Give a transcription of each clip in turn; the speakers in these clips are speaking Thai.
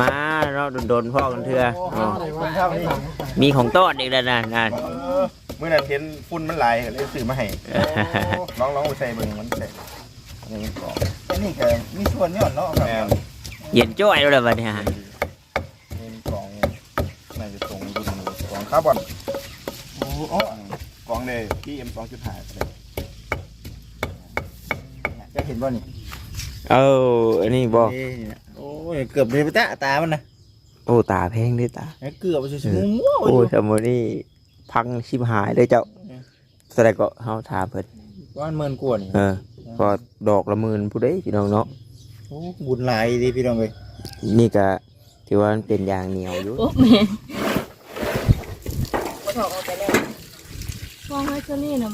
มาเนาะโดนๆพ่อกันเถื่ออ๋อคนชอบนี่มีของต้อนอีกแล้วนะนั่นเมื่อนั้นเห็นฝุ่นมันไหลายเลยซื้อมาให้ลองลองไปใส่เบิ่งมันใส่อันนี้มันกรอบอันนี้ก็มีส่วนยอดเนาะครับแม่นเย็นจ้อยแล้วล่ะบัดนี้ฮะนี่มันกรองน่าจะตรงรุ่นนี้กรองคาร์บอนโอ้โอ้กรองเลยพี่เอ็มสองจุดห้าเลยจะเห็นบ่นี่เอ้าอันนี้บ่นี่นะ โอ้ยเกือบเลยไปตาตามันนะโอ้ตาแพงเด้ตา เกือบไปสิมุมมั่วโอ้ยสมมุตินี่พังชิบหายเลยเจ้าแสดงก็เฮาถามเพิ่นว่ามันเมินกวนนี่เออพอดอกละหมื่นผู้ใดพี่น้องเนาะโอ้บุญหลายดีพี่น้องเอ้ยนี่ก็ถือว่ามันเป็นยางเหนียวอยู่โอ้แม่บ่ถอกออกไปแล้วฟองไฮเชอรี่น่ะ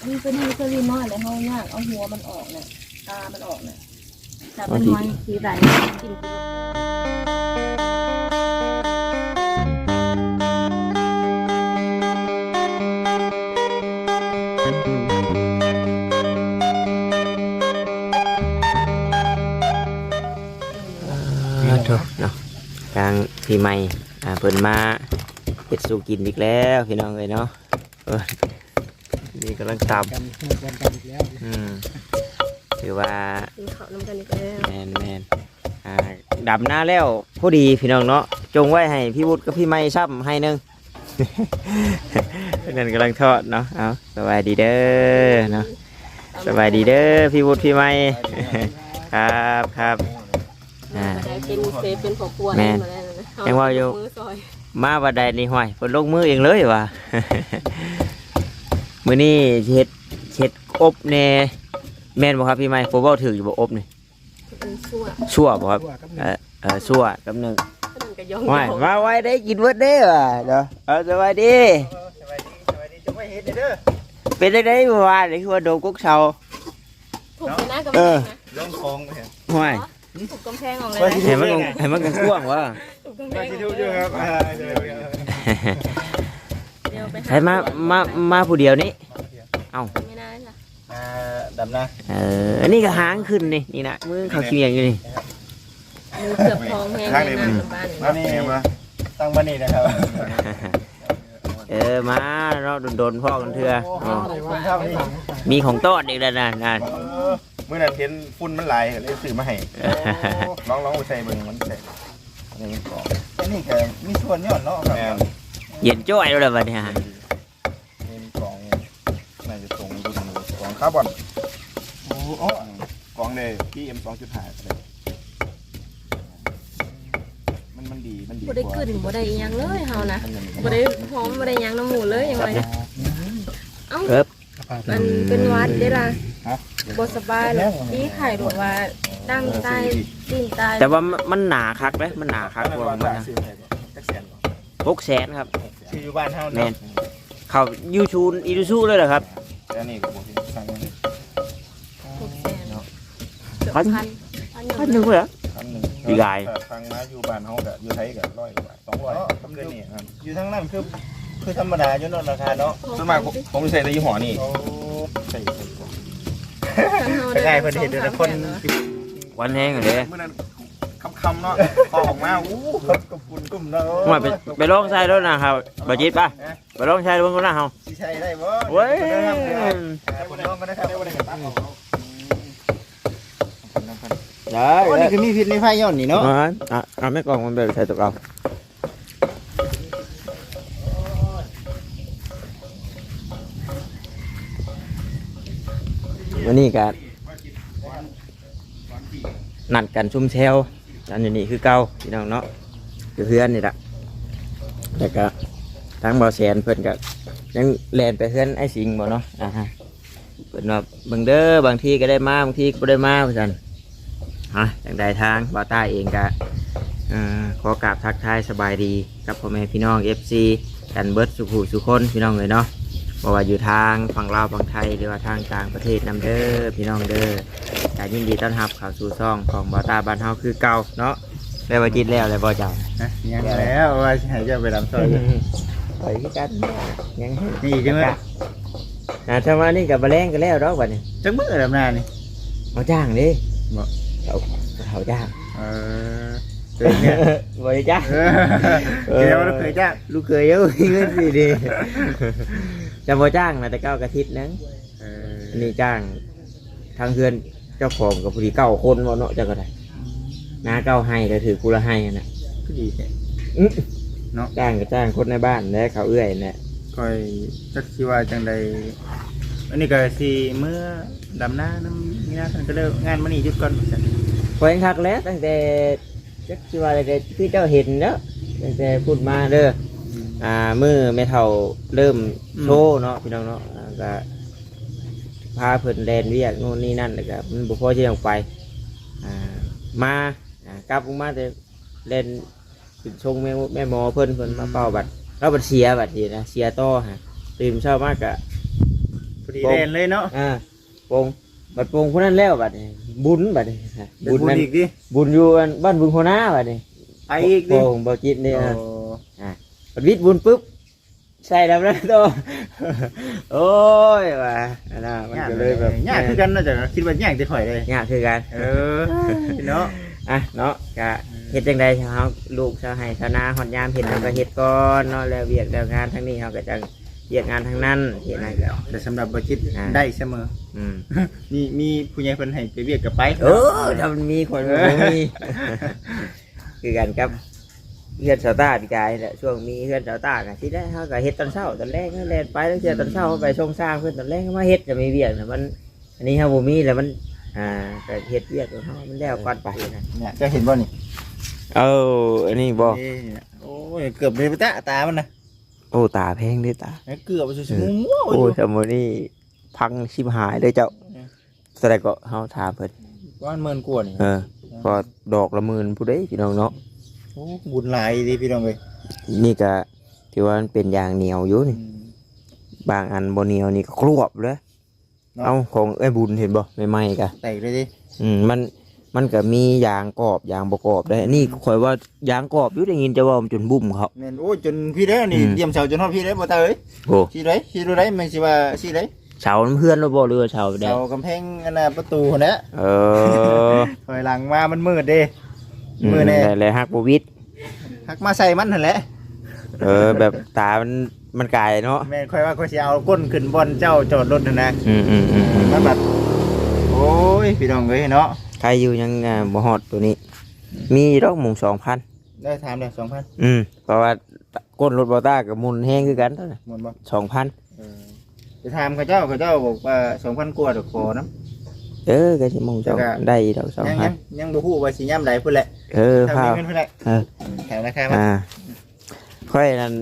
มันเป็นไฮเชอรี่น้อยเลยเฮายากเอาหัวมันออกเนี่ยตามันออกเนี่ย แต่เป็นหอยสีใสกินคืออ่าโถเนาะกลางปีใหม่อ่าเพิ่นมาเฮ็ดสู่กินอีกแล้วพี่น้องเอ้ยเนาะเออนี่กำลังตำกันกันกันอีกแล้วอืม ถือว่ากินข้าวน้ำกันอีกแล้วแมนแมนอ่าดำหน้าแล้วพอดีพี่น้องเนาะจงไว้ให้พี่วุฒิกับพี่ไม้ซ้ำให้หนึง นั่นกำลังทอดเนาะเอาสบายดีเด้อเนาะสบายดีเด้อพี่วุฒิพี่ไม้ครับครับอ่าได้เป็นเซฟเป็นผัวปัวแม่นมาแล้วนะยังว่าอยู่ มือซอยมาบัดใดนี่ห้อยเพิ่นลงมือเองเลยว่ะ มื้อนี้สิเฮ็ดเฮ็ดอบแน่ แม่นบ่ครับพี่ไม้ผมเว้าถืออยู่บ่อบนี่เป็นชั่วชั่วบ่ครับเออเออชั่วกับหนึงขนมกระยองว้ายมาไว้ได้กินเวิร์ดเด้อว่ะเด้อเออสวัสดีสบายดีสบายดีจะไม่เห็นเด้อเป็นได้ได้เมื่อวานนี่คือว่าโดนกุ๊กเชาถูกไปหน้ากำเอแพองนะลงคลองไปเห็นห้วยถูกกำแพงออกเลยว่านะสิเห็นมันเห็นมันกันกว้างวะถูกกำแพมางที่ทุกอยู่ครับอ่าเดี๋ยวเดี๋ยวเดี๋ยวไปหใช่มามามาผู้เดียวนี้ไม่ได้จ้ะ อ่าดำนะเอออันนี้ก็หางขึ้นนี่นี่นะมือเขาเคียงอยู่นี่มือเกือบทองแห้งเลยนะกลับบ้านอันนี้ตั้งบ้านนี่นะครับเออมาเราโดนๆพ่อกันเถื่ออ๋อคนชอบนี่มีของต้อนอีกแล้วนะนั่นเมื่อนั้นเห็นฝุ่นมันไหลายเลยซื้อมาให้ลองลองไปใส่เบิ่งมันใส่อันนี้มันกรอบอันนี้ก็มีส่วนยอดเนาะครับแม่นเย็นจ้อยแล้วล่ะบัดนี้ฮะ นี่มันกรองน่าจะตรงรุ่นนี้กรอง คาร์บอนโอ้โอ้กรองเลยพี่เอ็มสองจุดห้าเลยมันมันดีมันดีบ่ได้ขึ้นบ่ได้อิหยังเลยเฮานะมันยังบ่ได้พร้อมบ่ได้หยังน้ำหมูเลยยังไงเอ้าเอิบมันเป็นหวัดได้ล่ะฮะบ่สบายหรอกนี่ไข่หรือว่าตั้งใต้ตีนใต้แต่ว่ามันมันหนาคักเลยมันหนาคักกว่ามันนะซื้อไปก่อนจักแสนก่อนหกแสนครับชื่ออยู่บ้านเฮาแม่นเนาะเขายูชูนอีดูซูเลยเหรอครับแต่อันนี้ก็บอกที่สั่งมา หกแสนเกือบ พัน พันพันหนึ่งเลยเหรอ พันหนึ่งดีกายเออฟังมาอยู่บ้านเขากับอยู่ไทยกับร้อยกว่าบาทสองร้อยทำเดือนนี้ครับอยู่ทั้งนั้นคือคือธรรมดาอยู่เนาะราคาเนาะส่วนมากผมผมใส่ในยี่ห้อนี่โอ้ใส่ใส่ก่อนเป็นไงเพิ่นเห็นแต่ละคนวันแห้งเลยเมื่อนั้นคำๆเนาะพอออกมาอู้ครับกับคุณกลุ่มเนาะว่าไปไปลองใช้รถนะครับบาจิตป่ะไปลองใช้รถคนละเฮาสิใช้ได้บ่เว้ยผมลองก็ได้ครับ ได้โอ้นี่คือมีพิษในไฟย้อนนี่เนาะอะอะเอาไม่กล่องมันแบบใส่ตัวเราวันนี้กันนัดกันชุ่มเชลอันอยู่นี่คือเก่าพี่น้องเนาะคือเพื่อนนี่แหละแต่ก็ทั้งบอแสนเพื่อนก็ยังแลนไปเพื่อนไอ้สิงบ่เนาะอ่าฮะเพื่อนว่าเบางเด้อบางทีก็ได้มาบางทีก็บ่ได้มาเพื่อน ฮะอย่างใดทางบาต้าเองก็เอ่อขอกราบทักทายสบายดีกับพ่อแม่พี่น้อง FC กันเบิร์ดสุขุสุคนพี่น้องเลยเนาะบ่ว่าอยู่ทางฝั่งลาวฝั่งไทยหรือว่าทางต่างประเทศนํเด้อพี่น้องเด้อการยินดีต้อนรับเข้าสู่ซ่องของบาต้าบ้านเฮาคือเก่าเนาะแล้วว่าจิตแล้วเลยบ่เจ้ายังแล้วว่าสิให้เจ้าไปดำซอยไปคือกันยังนี่ใช่ไหมอ่าถ้าว่านี่กับบ่แรงก็แล้วดอกบัดนี้จังมื้อดำนานี่เอาจ้างดิบ่ เอาเขาจ้างเออเคยเนี่ยบริจ้าเออเดี๋ยวเราเคยจ้างลูกเคยเยอะเงินสิดีจะบ่จ้างนะแต่เก้ากระทิตนึงเอออันนี้จ้าง ทางเพื่อนเจ้าของกับพอดีเก้าคนว่าเนาะจะก็ได้น้าเก้าให้ก็ถือกูละให้อะนะก็ดีแท้อื้อเนาะจ้างก็จ้างคนในบ้านและเขาเอื้อยเนี่ยค่อยจักสิว่าจังใดอันนี้ก็สิเมื่อ ดำหน้าน้ำนี่นะท่านก็เลิกงานมานี่หยุดก่อนจ้ะพอเห็นคักแล้วตั้งแต่จักที่ว่าอะไรที่เจ้าเห็นเนาะตั้งแต่พูดมาเด้ออ่ามือไม่เท่าเริ่มโชว์เนาะพี่น้องเนาะอ่าก็พาเพิ่นแลนเวียกโน่นนี่นั่นแล้วก็มันบ่พอที่จะไปอ่ามาอ่ากลับลงมาแต่เล่นขึ้นชงแม่แม่หมอเพิ่นเพิ่นมาเป่าบัตรเราบัตรเสียบัตรทีนะเสียต่อฮะตื่นเช้ามากกะพอดีเล่นเลยเนาะ อ่า ปงบัตรปงคนนั้นแล้วบัตรนี่บุญบัตรนี่ฮะบุบุญญนั้นอีกดิบุญอยู่อันบ้านบุญโคนาบัดนี้ไปอีกดิโป่งบ่จิตนี่โอ้นะบัดวิทย์บุญปุ๊บใส่แล้วนะโตโอ้ยว่าอันน่ะมันยากก็เลเลยยแบบยากคือกันเนาะจ้ะคิดว่ายากจะข่อยเลยยากคือกัน เออเนาะอะเนาะกะเฮ็ดจังได๋เฮาลูกชาวไห้ชาวนาฮอดยามเฮ็ดทำก็เฮ็ดก่อนเนาะแล้วเวียกแล้วงานทั้งนี้เฮาก็จัง เวียกงานทั้งนั้นเฮ็ดนั่นก็แต่สำหรับบัจิตอ่า ได้เสมอ อืมมีมีผู้ใหญ่เพิ่นให้ไปเวียกกับไปเออถ้ามันมีคนมันบ่มี คือกันครับเฮือนสาวตาปีกายแหละช่วงมีเฮือนสาวตากันที่ได้เขาก็เฮ็ดตอนเช้าตอนแรกเขาแล่นไปแล้วเจอตอนเช้าเขาไปชงสร้างเพื่อนตอนแรกเขามาเฮ็ดจะมีเวียกนะมัน อันนี้เขาบ่มีแล้วมัน อ่าก็เฮ็ดเวียกของเขามันแล้วก่อนไปนะเนี่ยจะเห็นบ่นี่เอออันนี้บ่ นี่เนี่ยโอ้ยเกือบเลยปะตะตามันนะ โอ้ตาแพงด้วยตาเกือบไปสุดๆมั่วๆอโอ้ยู่ ยสมมุตินี่พังชิบหายเลยเจ้าแสดงก็เฮาถามเพิ่นก้อนเมินกว่านี่เออพอดอกละหมื่นผู้ใดพี่น้องเนาะโอ้บุญหลายดีพี่น้องเอ้ยนี่ก็ถือว่ามันเป็นอย่างเหนียวอยู่นี่ บางอันบนเหนียวนี่ก็ครวบเลยเอาของไอ้บุญเห็นบ่ใหม่ๆกะ แตกเลยดิ อืมมัน มันก็มียางกรอบยางประกอบได้นี่ข่อยว่ายางกรอบอยู่ได้ยินจะว่ามันจนบุ่มเขา แม่นโอ้ยจนพี่เด้อนี่อืม เยี่ยมเสาจนฮอดพี่เด้อบ่ตาเอ้ยโอ้สิได้สิดูได้มันสิว่าสิได้เสามันเพื่อนเราบ่เรือเสาได้เสากำแพงอันน่ะประตูหั่นแหละเออถอยหลังมามันมืดเด้ อืมมือแน่แล้วฮักบวิดหักมาใส่มันหั่นแหละเออ แบบตามันมันกายเนาะแม่นค่อยว่าค่อยสิเอาก้นขึ้นบอนเจ้าจอดรถนั่นนะ อืมอืมอืมอืมมันแบบโอ้ยพี่น้องเอ้ยเนาะ ใครอยู่ยังอ่าบ่ฮอดตัวนี้ มีดอกหมุงสองพันได้ถามได้2,000อืมเพราะว่าก้นรถบอต้ากับมุนแห้งคือกันเท่านั้นหมดบ่สองพันเออไปถามเขาเจ้าเขาเจ้าบอกว่า2,000กว่าดอกขอนํเออก็สิหมุงสองแล้วก็ได้อีกดอกสองยังพัยันงยังบ่ฮู้ว่าสิยามใดพุ่นแหละเออถ้าพา มีเงินพุ่นแหละเออ แถวราคามาอ่าค่อยนั่น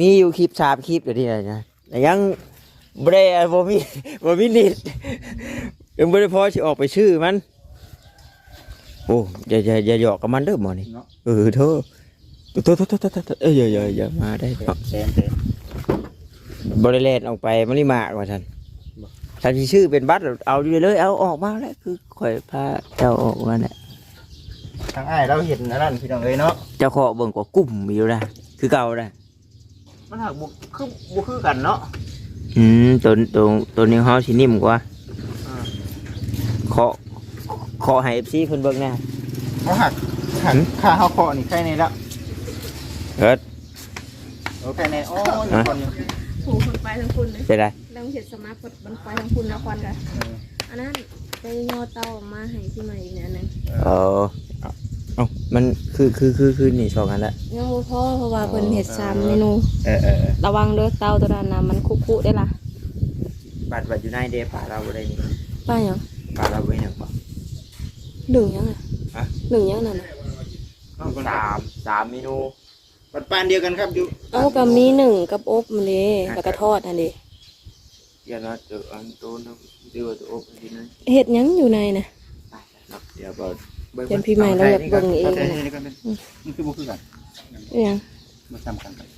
มีอยู่คลิปชาบคลิปเดี๋ยวนี้นะแต่ยังบ่ได้บ่มีบ่มีนิดยังบ่ได้พอสิออกไปชื่อมัน โอ้อย่าอย่าอย่าหยอกกับมันเด้อหมอนี่เนาะเออเธอโทษโทษโทษโทษโทษเอ้ยอย่าอย่าอย่ามาได้เนาะแสนแสนบ่ได้แล่นออกไปมันนี่มากว่าท่านท่านสิชื่อเป็นบัตรเอาอยู่เลยเอาออกมาแล้วคือข่อยพาเจ้าออกมาเนี่ยทางอ้ายเราเห็นอันนั้นพี่น้องเอ้ยเนาะเจ้าขอเบิ่งกว่ากุ้มอยู่นะคือเก่านะมันหักบ่คือบ่คือกันเนาะอืมตัวตัวตัวนี้เฮาสินิ่มกว่าอ่าขอ ขอให้ FC เพิ่นเบิ่งแหน่เขาหักหักหืมค่าเฮาเคาะนี่ใครในละเอิดโอเคในอ๋ออยู่ก่อนอยู่ถูกคนไปทั้งคุณเลยเป็นไรแล้วเห็ดสมาร์ทมันไปทั้งคุณแล้วควันกันเอออันนั้นไปยอเตามาให้ที่ใหม่อีกเนี่ยอันนั้นเออเอาเอ้ามันคือคือคือคือนี่สองอันละยังบ่พอเพราะว่าเพิ่นเห็ดสามเมนูเออเออเออระวังเด้อเตาตัวนั้นนะมันคุกๆได้ล่ะบัตรบัตรอยู่ในเดป่าเราบ่ได้นี่ป้าหยังป่าเราบ่ได้ หยังบ่หนึ่งยังอะฮะ หนึ่งยังนั่นน่ะสามสามเมนูปัดปานเดียวกันครับอยู่เอากับมีหนึ่งกับอบมันเด้แล้วก็ทอดอันเด้เดี๋ยวนะเจออันโตนะเดี๋ยวจะอบดีนะเห็ดหยังอยู่ในน่ะ เดี๋ยวบ่เบิ่งเดี๋ยวพี่ใหม่เราอยากเบิ่งเองเอาน่ะใส่นี่ก่อนมันคือบ่คือกันเอาหยังมันซ้ำกันครับ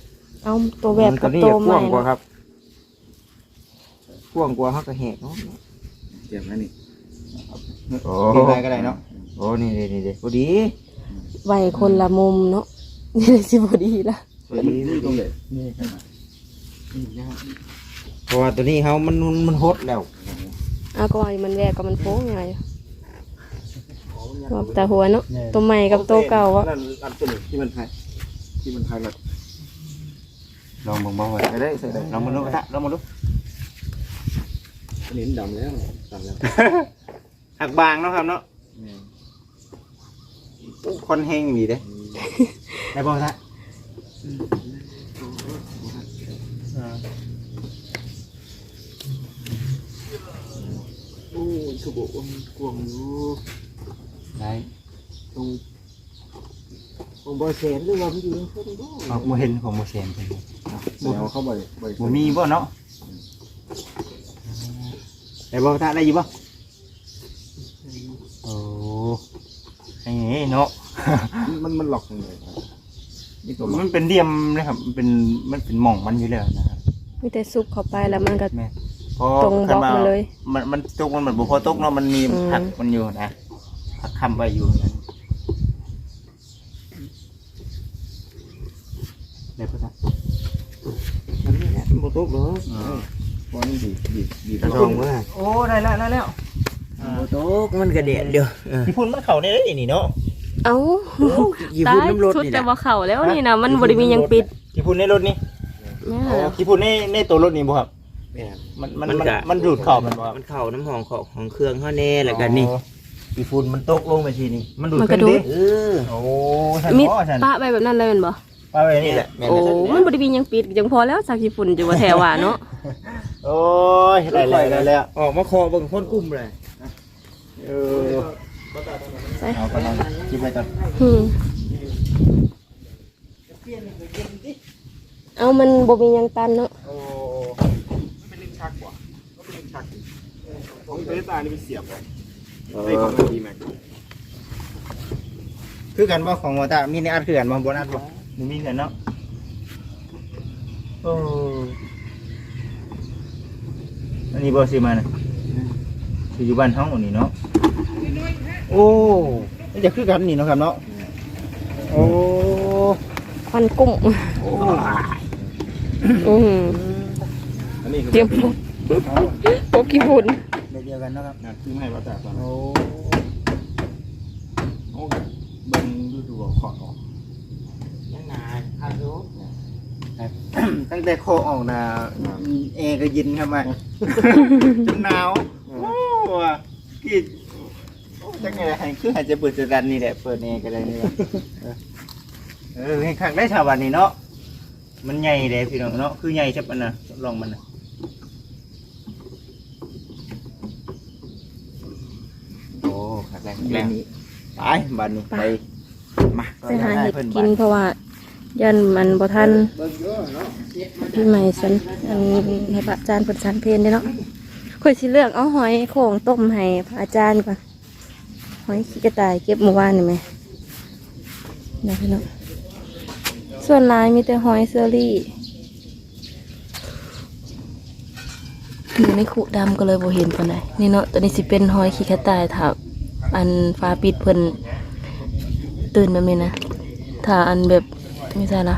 เอาตัวแบบกับนี้ตัวใหม่พ่วงกว่าน่ะครับพ่วงกว่าเฮาก็แหกเนาะเจียมแล้วนี่โอ้ มีอะไรก็ได้เนาะโอ้นี่นี่นี่พอดีไว้คนละมุมเนาะนี่เลยสิบ่ดีละพอดีนี่ตรงไหนนี่ครับเพราะว่าตัวนี้เขามันมันมันฮดแล้วเอาก็ว่ามันแวกก็มันโป้งไงมหัวแต่หัวเนาะตัวใหม่กับตัวเก่าวะนั่นอันตัวนี้ที่มันไทยที่มันไทยแบบลองเบิ่งบ่ว่าใส่ได้ใส่ได้ลองมาดูตะลองมาดูอันนี้ดำแล้วดำแล้ว หักบางเนาะครับเนาะโอ้คอนแห้งมีเด้ได้บ่ตะอ่าโอ้ยคือบอกว่ามันกวางอยู่ได้ตรงตรงบอแสนหรือว่ามันอยู่ในคนบ่เอาบ่เห็นของบ่แซนเพิ่นเดี๋ยวเข้าไปไปบ่มีบ่เนาะได้บ่ตะได้อยู่บ่โอ้ไอ้ นี่เนาะ มันมันหลอกยังไงครับนี่ตัวหลอกมันเป็นเดียมนะครับมันเป็นมันเป็นหม่องมันอยู่แล้วนะครับมีแต่ซุปเข้าไปแล้วมันก็ แม่พอตรงบล็อกมาเลยมันมันตกมันเหมือนบ่พอตกเนาะมันมีอืมหักมันอยู่นะหักคำไว้อยู่นั่นได้ปะจ๊ะมันนี่แหละบ่ตกหรอกเพราะนี่ดีดีดีกระทงเมื่อโอ้ได้แล้วได้แล้ว บ่ตกมันกระเด็นเดียวเออพี่พุ่นมันเข่าเนี่ยได้นี่เนาะเอ้ากี่ตาพุ่นยน้ำรถชุดนี่แต่นะว่าเข่าแล้วนี่นะมันบริมีหยังปิดพี่พุ่นในรถนี่แม่โอ้พี่พุ่นในในตัวรถนี่บ่ครับแม่นมันมันมันมันกะมันดูดเข่ามันบ่ครับมันเข้าน้ำหองของของเครื่องเฮาแน่แล้วกันนี่อ๋อกี่ฝุ่นมันตกลงไปทีนี่มันดูดมันกระดูด เออโอ้ฉันมิดบ่ฉันปะไปแบบนั้นเลยแมันบ่ป้าไปนี่แหละแม่นโอ้แล้วมันบริมีหยังปิดจังพอแล้วสักกี่ฝุ่นจะว่าแถวว่าเนาะโอ้ยได้แล้วได้แล้วออกมาคอเบิ่งคนกลุ่มเลย เออเอาไปลองคิดไปก่อนอืมเอามันบ่มีหยังตันเนาะโอ้เป็นลิ้นชักกว่าก็เป็นลิ้นชักของเตตานี่เป็นเสียบเลยไอ้ของดีแม็กคือกันบ่ของวาตามีในอัดคือกันบ่บ่อัดบ่มีมีกันเนาะโอ้อันนี้บ่ซื้อมานะ ซื้ออยู่บ้านเฮานี่เนาะโอ้มันจะคือกันนี่เนาะครับเนาะโอ้ควันกุ้งอืมอันนี้คือเตรียมปุ๊บปุ๊บกี่ฝุ่นแบบเดียวกันเนาะครับงานซื้อมาให้เราแต่ตอนโอ้โอ้เบิ่งดูดูขอดออกยังนานครับลูกตั้งแต่โคออกนะแอร์ก็เย็นครับมาจนหนาวโอ้ ว่ะกี่โอ้จังไงให้คือหายใจเปิดจะดันนี่แหละเปิดแอร์ก็ได้นี่แหละเออเออให้คักได้ชาวบ้านนี่เนาะมันใหญ่เลยพี่น้องเนาะคือใหญ่ใช่ปะนะลองมันนะโอ้คักแรงแรงไปบ้านนี้ไปมาไปหาเห็ดกินเพราะว่ายันมันบ่ทันเบิ่งเยอะเนาะพี่ใหม่สันอันให้พระอาจารย์เปิดสันเพลนได้เนาะ ข่อยสิเลือกเอาหอยโข่งต้มให้พระอาจารย์ก่อนหอยขี้กระต่ายเก็บเมื่อวานนี่ไหมนะพี่น้องส่วนลายมีแต่หอยเซอรี่อยู่ในขุดำก็เลยโบเห็นปานใดนี่เนาะตัวนี้สิเป็นหอยขี้กระต่ายถ้าอันฟ้าปิดเพิ่นตื่นแบบนี้นะถ้าอันแบบไม่ใช่ละ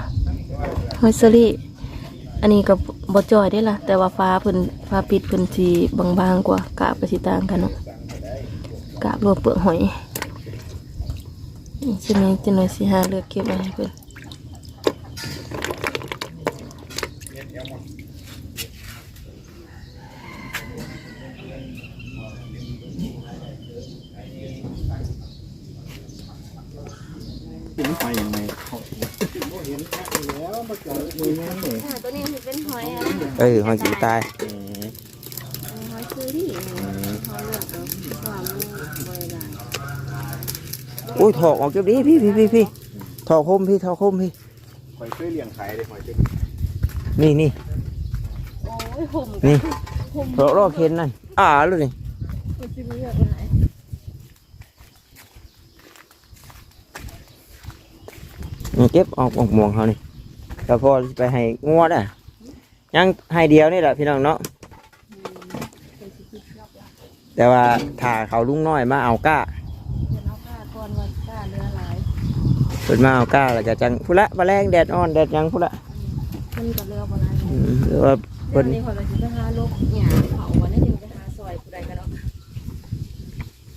หอยเซอรี่ อันนี้ก็บ่จอยได้ล่ะ แต่ว่าฟ้าเพิ่นฟ้าปิดเพิ่นสีบางๆกว่ากาบก็สิต่างกันเนาะกาบรวมเปลือกหอยนี่จะมีจะหน่อยสีหาเลือกเก็บไว้ให้เพิ่น ถึงไปยังไงเขา ตัวนี้ เป็นหอยอะเออหอยกี่ตายหอยเชอรี่หอยเลือกเอาความบ่ได้โอ้ยถอกออกเก็บดีพี่พี่พี่พี่ถอกคมพี่ถอกคมพี่หอยเคยเลี้ยงขายเลยหอยเจ๊นี่นี่โอ้ยห่มนี่ถอกรอบเข็นนั่นอ่าเลยนี่มันสิมีเลือกหลายนี่เก็บออกออกหมวงเขานี่ แล้วพอไปให้งวดอะยังให้เดียวนี่แหละพี่น้องเนาะแต่ว่าถ้าเขาลุงน้อยมาเอาก้าเดี๋ยวเอาผ้าก่อนว่าผ้าเรือหลายเปิดมาเอาก้าแล้วก็จังพุละมาแรงแดดอ่อนแดดหยังพุละมันก็เรือบ่หลายอืมหรือว่าเพิ่เพิ่นนนี่คนเราสิไปหาลกหญ้าเผาวันนี้จึงไปหาซอยผู้ใดกันเนาะ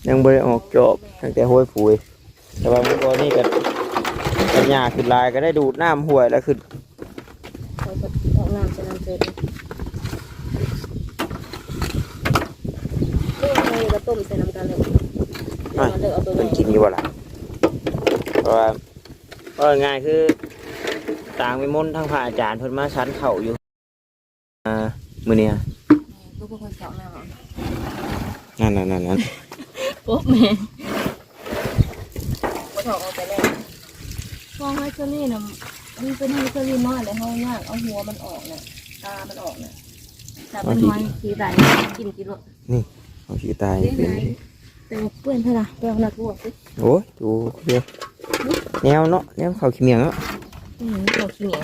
ในยังบ่ได้ออกจอบตั้งแต่ห้วยปุ๋ยแต่ว่ามันก็นี่ก็ ปัญญาขึ้นลายก็ได้ดูดน้ำห้วยแล้วขึ้นคอยออกน้ำจะน้ำเจอเรื่องอะไรก็ต้มใส่น้ำกันเลยเดี๋ยวเราเลือกเอาตัวเพิ่นนี้กินอยู่บ่ล่ะเพราะว่าเพราะว่าง่ายคือต่างไปมนต์ทางพระอาจารย์เพิ่นมาชั้นเข่าอยู่อ่ามื้อเนี้ยลูกก็คอยเจาะน้ำเอานั่นนั่นนั่นนั่นปุ๊บแม่ก็ถอดออกไปแล้ว ฟองไฮเชอรี่นะมันเป็นไฮเชอรี่น้อยเลยเขายากเอาหัวมันออกเนี่ยตามันออกเนี่ยแต่เป็นไฮขี้ไหลกินกินรสเอาสิตายเป็นแต่ว่าเปื้อนเท่าไหร่เปื้อนหนักบวกสิโอ้ยดูเดียวแนวเนาะแนวเขาขี้เมียงเนาะอืมเราขี้เหนียว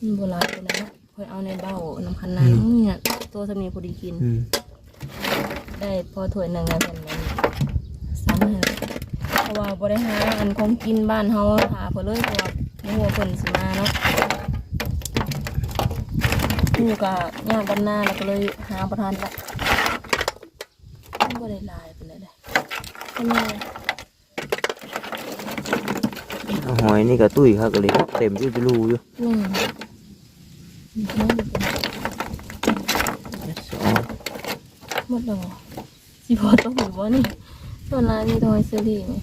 มันโบราณตัวนั้นนะคอยเอาในเบ้าน้ำคันนั้นเนี่ยตัวสมีพอดีกินอืมได้พอถ้วยหนึ่งแล้วเป็นมันซ้ำเลยเพ ราะว่าบริหารอันของกินบ้านเฮาหาเพื่อเลยเพราะว่าหัวาเพิ่นสิมาเนาะอยู่กับย่างบ้านหน้าแล้วก็เลยหาประทานละบ่ได้ลายเป็นไรได้เนไงเอาหอยนี่ก็ตุ้ยครับก็เลยเต็มอยู่จะรูอยู่อืมหมดแล้วสิพอต้องหูว่านี่ส่วนลายมีทอยเซอรี่นี่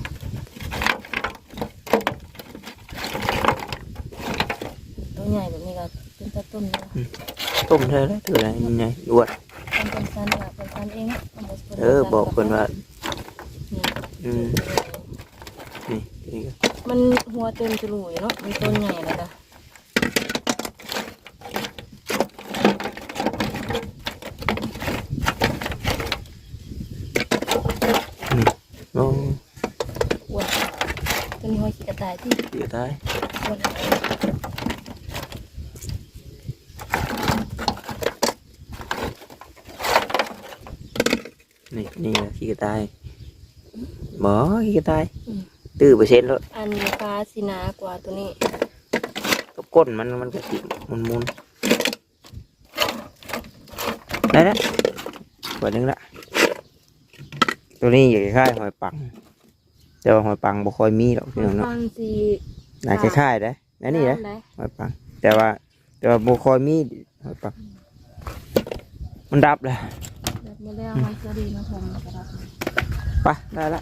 ตัวใหญ่แบบนี้ ก็เป็นตะต้นนะต้มเธอแล้วเธออะไรนี่ไงดวดเป็นเป็นซันแบบเป็นซันเองอะามาป็นเออบอกเพิ่นว่านี่อืมนี่นี่ก็มันหัวเต็มจะรูอยู่เนาะมันต้นใหญ่เลยนะโอ้อ้วนตัวนี้หอยขี้กระต่ายที่เสียตายอ้วน นี่นี่ก็ขี้กระต่ายหมอขี้กระต่ายตื้อเปอร์เซ็นต์แล้วอันฟ้าสีหนากว่าตัวนี้ก็ก้นมันมันก็ติมุนมุนๆได้แล้วขวดหนึงละตัวนี้อยู่คล้ายๆหอยปังแต่ว่าหอยปังบ่ค่อยมีหรอกพี่น้องเนาะฟังสีน่าคล้ายๆได้นั่นนี่นะได้หอยปังแต่ว่าแต่ว่าบ่ค่อยมีหอยปังมันดับเลย แบบนี้แล้วหอยเชอรี่มาทำกระดับไปได้ละ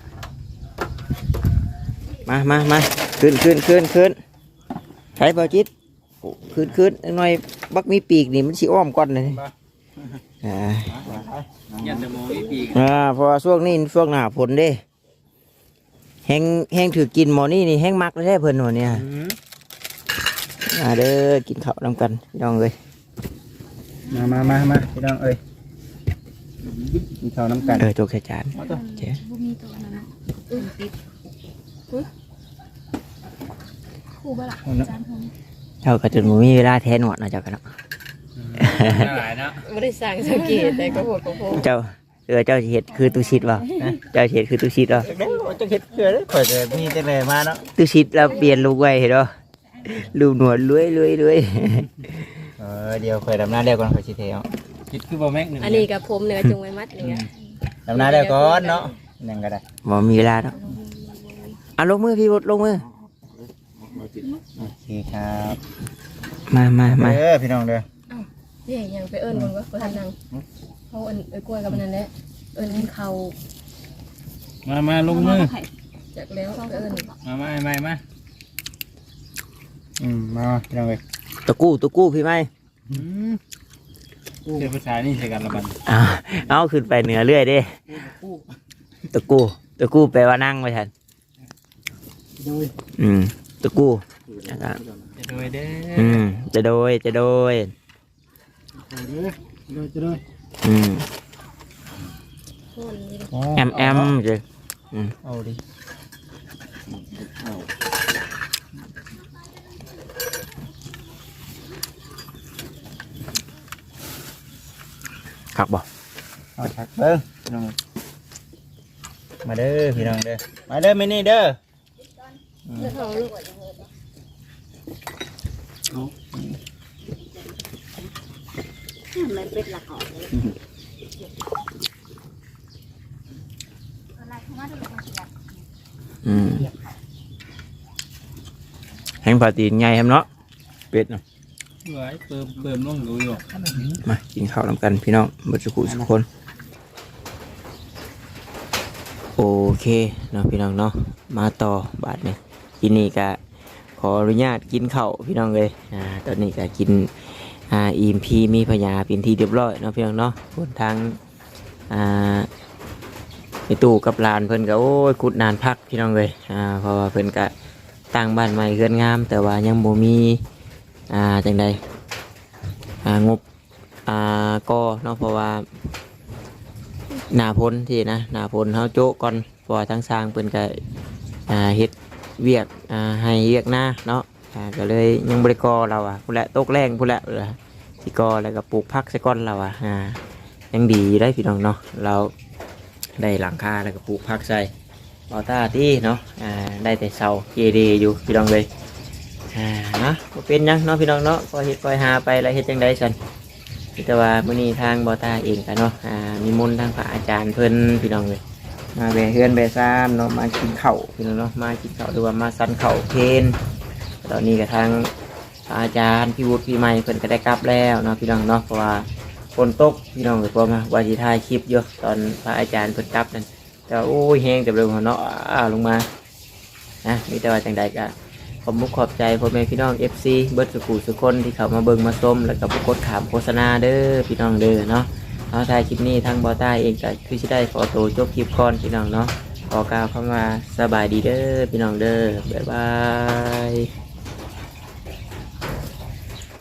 มามามาขึ้นขึ้นขึ้นขึ้นใช้เบาจิตโอ้ขึ้นขึ้นหน่อยบักมีปีกนี่มันสิอ้อมก่อนเลยอ่ายันจะมองอีปีกอ่าเพราะว่าช่วงนี้ช่วงหน้าฝนเด้แห้งแห้งถือกินหมอนี่นี่แห้งมักเลยแท้เพิ่นหมอเนี่ยมาเด้อกินข้าวนำกันพี่น้องเลยมามามามาพี่น้องเอ้ย กินข้าวน้ำกันเออโจกใส่จานเอาตัวเจ๊บุมีตัวนั้นนะอืมติดอุ๊ยคู่บ้าล่ะจานของเจ้าก็จนบ่มีเวลาแทนหนวดเนาะเจ้ากันเนาะหลายเนาะไม่ได้สั่งสังเกตแต่ก็โหดก็โหดเจ้าเออเจ้าสิเห็ดคือตุชิดบ่เจ้าสิเห็ดคือตุชิดบ่เด็กๆจะเห็ดเกลือเลยข่อยจะมีแต่เลยมาเนาะตุชิดแล้วเปลี่ยนลูกไว้เห็นบ่ลูกหนวดเลื้อยเลื้อยเลื้อยเออเดี๋ยวข่อยดำน้าเดียวก่อนข่อยสิเทเอา คิดคือบ่แม็กหนึ่งอันนี้กับผมเนี่ยจงไว้มัดอย่างเงี้ยดำน้าเดียวก่อนเนาะนั่งก็ได้บ่มีเวลาเนาะอะลงมือพี่บดลงมือโอเคครับมามามาเด้อพี่น้องเด้อนี่ยังไปเอิญมันว่าเขาทำนังเขาเอิญเอ้ยกล้วยกับมันนั่นแหละเอิญเขามามาลงมือจากแล้วไปเอิญมามาไม่มาอืมมาพี่น้องเอ้ยตะกู้ตะกู้พี่ไหม เชื่อภาษานี่ใช่กันละบันเอาเอาขึ้นไปเหนือเรื่อยเด้ตะกู้ตะกู้แปลว่านั่งไว้ทันอืมตะกู้นะครับจะโดยเด้อืมจะโดยจะโดยโดยจะโดยอืมคนนี้แอมแอมจะเอาดิ ขักบ่เอาชักเบิ้งพี่น้องเอ้ยมาเด้อพี่น้องเด้อมาเด้อมินี่เด้อเลือดของลูกมอืมแห้งปลาตีนไงครับเนาะเป็ดเนาะ ไว้เพิ่มเพิ่มลงดูอยู่มากินข้าวนำกันพี่น้องบัจุกุทุกคน โอเคเนาะพี่น้องเนาะมาต่อบาทเนี่ยกินนี่ก็ขออนุญาตกินข้าวพี่น้องเลยอ่าตอนนี้ก็กินอ่าอีมพีมีพญาเป็นที่เรียบร้อยเนาะพี่น้องเนาะบนทางอ่าไปตู้กับหลานเพิ่นก็โอ้ยขุดนานพักพี่น้องเลยอ่าเพราะว่าเพิ่นก็ตั้งบ้านใหม่เรือนงาม แต่ว่ายังบ่มี อ่าจังใดอ่างบอ่าก็เนาะเพราะว่าหน้าพ้นที่นะหน้าพ้นเฮาโจะก่อนเพราะว่าทั้งสร้างเพิ่นก็อ่าเฮ็ดเวียกอ่าให้เวียกหน้าเนาะอ่าก็เลยยังบ่ได้ก่อเราอะพุ่นละตกแรงพุ่นละเออสิกอแล้วก็ปลูกผักใส่ก่อนเราอะอ่ายังดีได้พี่น้องเนาะเราได้หลังคาแล้วก็ปลูกผักใส่บอต้าที่เนาะอ่าได้แต่เสาเจดีอยู่พี่น้องเลย อ่าเนาะบ่เป็นหยังเนาะพี่น้องเนาะก็เฮ็ดปล่อยหาไปแล้วเฮ็ดจังไดซั่นแต่ว่ามื้อนี้ทางบอตาเองกันเนาะอ่ามีมนต์ทางพระอาจารย์เพิ่นพี่น้องเลยมาแวะเฮือนแวะซ่านเนาะมากินข้าวพี่น้องเนาะมากินข้าวหรือว่ามาสันข้าวเพลนตอนนี้ก็ทางพระอาจารย์พี่วุฒิพี่ใหม่เพิ่นก็ได้กลับแล้วเนาะพี่น้องเนาะเพราะว่าฝนตกพี่น้องเลยพวกมาว่าสิถ่ายคลิปอยู่ตอนพระอาจารย์เพิ่นกลับนั่นแต่ว่าโอ้ยแห้งแต่เร็วเนาะอ้าลงมานะมีแต่ว่าจังใดก็ ขอบมุกขอบใจพ่อแม่พี่น้อง FC เบิร์ดสุขูสุคนที่เขามาเบิ่งมาส้มแล้วก็ผู้กดขามโฆษณาเด้อพี่น้องเด้อเนาะเอาท้ายคลิปนี้ทางบอต้าเองก็คือสิได้ขอตัวจบคลิปก่อนพี่น้องเนาะขอกล่าวคำว่าสบายดีเด้อพี่น้องเด้อบ๊ายบาย